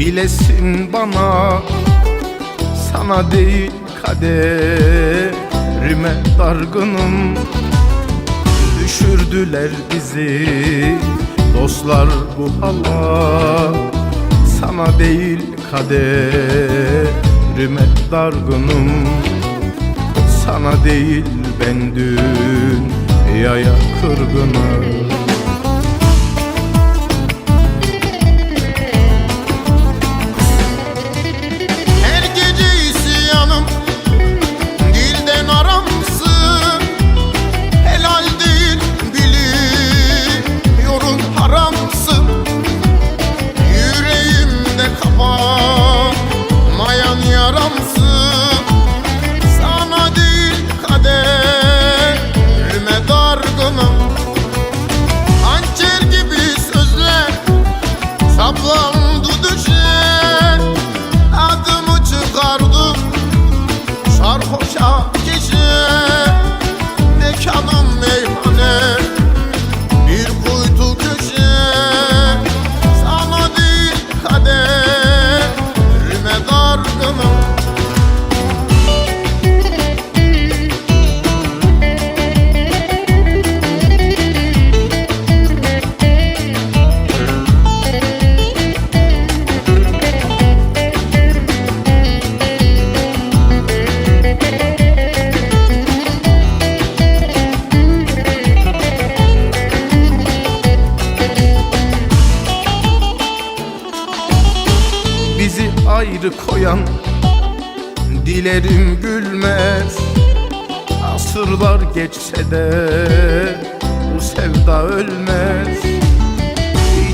Bilesin bana. Sana değil kaderime dargınım. Düşürdüler bizi Dostlar bu hala. Sana değil kaderime dargınım. Sana değil ben dünyaya kırgınım ayrı koyan Dilerim gülmez. Asırlar geçse de Bu sevda ölmez.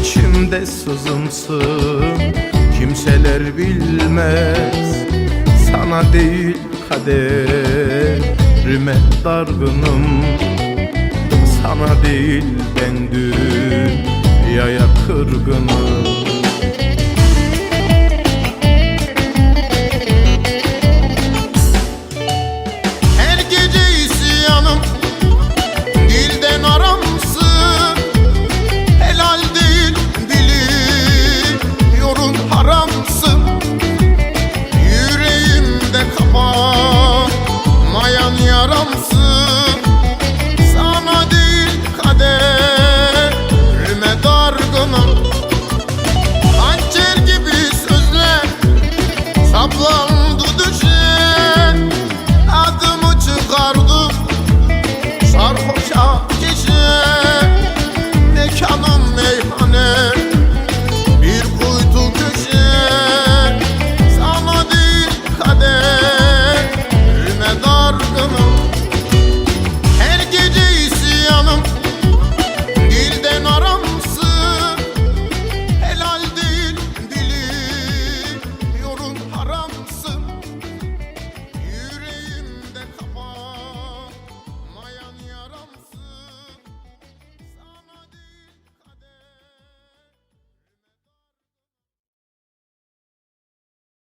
İçimde sızımsın Kimseler bilmez. Sana değil kaderime dargınım. Sana değil ben dünyaya kırgınım